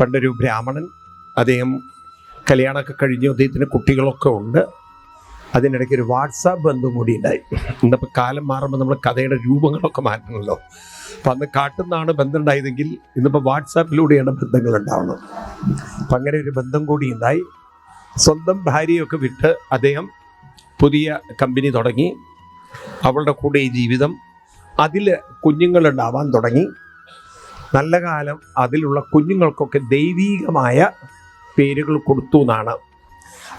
പണ്ടൊരു ബ്രാഹ്മണൻ അദ്ദേഹം കല്യാണമൊക്കെ കഴിഞ്ഞു അദ്ദേഹത്തിന് കുട്ടികളൊക്കെ ഉണ്ട്. അതിനിടയ്ക്ക് ഒരു വാട്സാപ്പ് ബന്ധം കൂടി ഉണ്ടായി. ഇന്നിപ്പോൾ കാലം മാറുമ്പോൾ നമ്മൾ കഥയുടെ രൂപങ്ങളൊക്കെ മാറ്റണമല്ലോ. അപ്പം അന്ന് കാട്ടുന്നാണ് ബന്ധം ഉണ്ടായതെങ്കിൽ ഇന്നിപ്പോൾ വാട്സാപ്പിലൂടെയാണ് ബന്ധങ്ങൾ ഉണ്ടാവുന്നത്. അപ്പം അങ്ങനെ ഒരു ബന്ധം കൂടി ഉണ്ടായി. സ്വന്തം ഭാര്യയൊക്കെ വിട്ട് അദ്ദേഹം പുതിയ കമ്പനി തുടങ്ങി. അവളുടെ കൂടെ ഈ ജീവിതം. അതിൽ കുഞ്ഞുങ്ങളുണ്ടാവാൻ തുടങ്ങി. നല്ല കാലം അതിലുള്ള കുഞ്ഞുങ്ങൾക്കൊക്കെ ദൈവീകമായ പേരുകൾ കൊടുത്തു എന്നാണ്.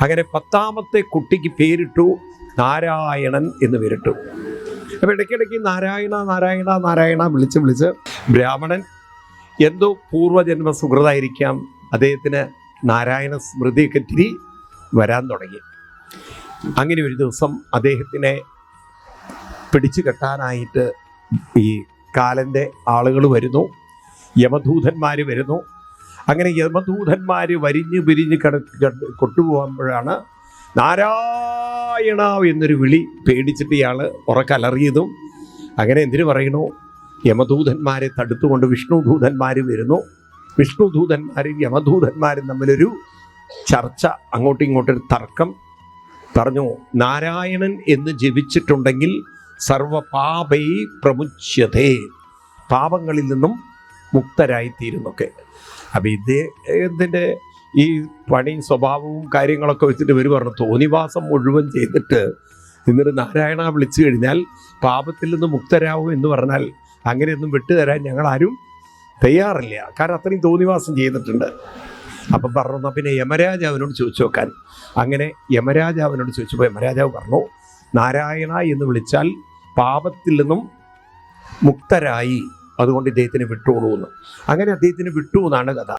അങ്ങനെ പത്താമത്തെ കുട്ടിക്ക് പേരിട്ടു നാരായണൻ എന്ന് പേരിട്ടു. അപ്പോൾ ഇടയ്ക്കിടയ്ക്ക് നാരായണ നാരായണ നാരായണ വിളിച്ച് വിളിച്ച് ബ്രാഹ്മണൻ എന്തോ പൂർവജന്മ സുഹൃതായിരിക്കാം അദ്ദേഹത്തിന് നാരായണ സ്മൃതിയൊക്കെ തിരി വരാൻ തുടങ്ങി. അങ്ങനെ ഒരു ദിവസം അദ്ദേഹത്തിനെ പിടിച്ചു കെട്ടാനായിട്ട് ഈ കാലന്റെ ആളുകൾ വരുന്നു. യമദൂതന്മാർ വരുന്നു. അങ്ങനെ യമദൂതന്മാർ വരിഞ്ഞ് പിരിഞ്ഞ് കട കൊട്ടുപോകുമ്പോഴാണ് നാരായണ എന്നൊരു വിളി പേടിച്ചിട്ട് ഇയാൾ ഉറക്കലറിയതും അങ്ങനെ എന്തിനു പറയണു യമദൂതന്മാരെ തടുത്തുകൊണ്ട് വിഷ്ണുദൂതന്മാർ വരുന്നു. വിഷ്ണുദൂതന്മാരും യമദൂതന്മാരും തമ്മിലൊരു ചർച്ച അങ്ങോട്ടും ഇങ്ങോട്ടൊരു തർക്കം. പറഞ്ഞു നാരായണൻ എന്ന് ജപിച്ചിട്ടുണ്ടെങ്കിൽ സർവപാപൈ പ്രമുച്യതേ. പാപങ്ങളിൽ നിന്നും മുക്തരായിത്തീരുന്നൊക്കെ. അപ്പം ഇദ്ദേഹത്തിന്റെ ഈ പണിയും സ്വഭാവവും കാര്യങ്ങളൊക്കെ വെച്ചിട്ട് ഇവർ പറഞ്ഞു തോന്നിവാസം മുഴുവൻ ചെയ്തിട്ട് എന്നിട്ട് നാരായണ വിളിച്ചു കഴിഞ്ഞാൽ പാപത്തിൽ നിന്ന് മുക്തരാവും എന്ന് പറഞ്ഞാൽ അങ്ങനെയൊന്നും വിട്ടുതരാൻ ഞങ്ങൾ ആരും തയ്യാറില്ല. കാരണം അത്രയും തോന്നിവാസം ചെയ്തിട്ടുണ്ട്. അപ്പം പറഞ്ഞു "എന്നാ പിന്നെ യമരാജാവിനോട് ചോദിച്ചു നോക്കാൻ. അങ്ങനെ യമരാജാവിനോട് ചോദിച്ചപ്പോൾ യമരാജാവ് പറഞ്ഞു നാരായണ എന്ന് വിളിച്ചാൽ പാപത്തിൽ നിന്നും മുക്തരായി. അതുകൊണ്ട് ഇദ്ദേഹത്തിന് വിട്ടോളൂ എന്ന് അങ്ങനെ അദ്ദേഹത്തിന് വിട്ടു എന്നാണ് കഥ.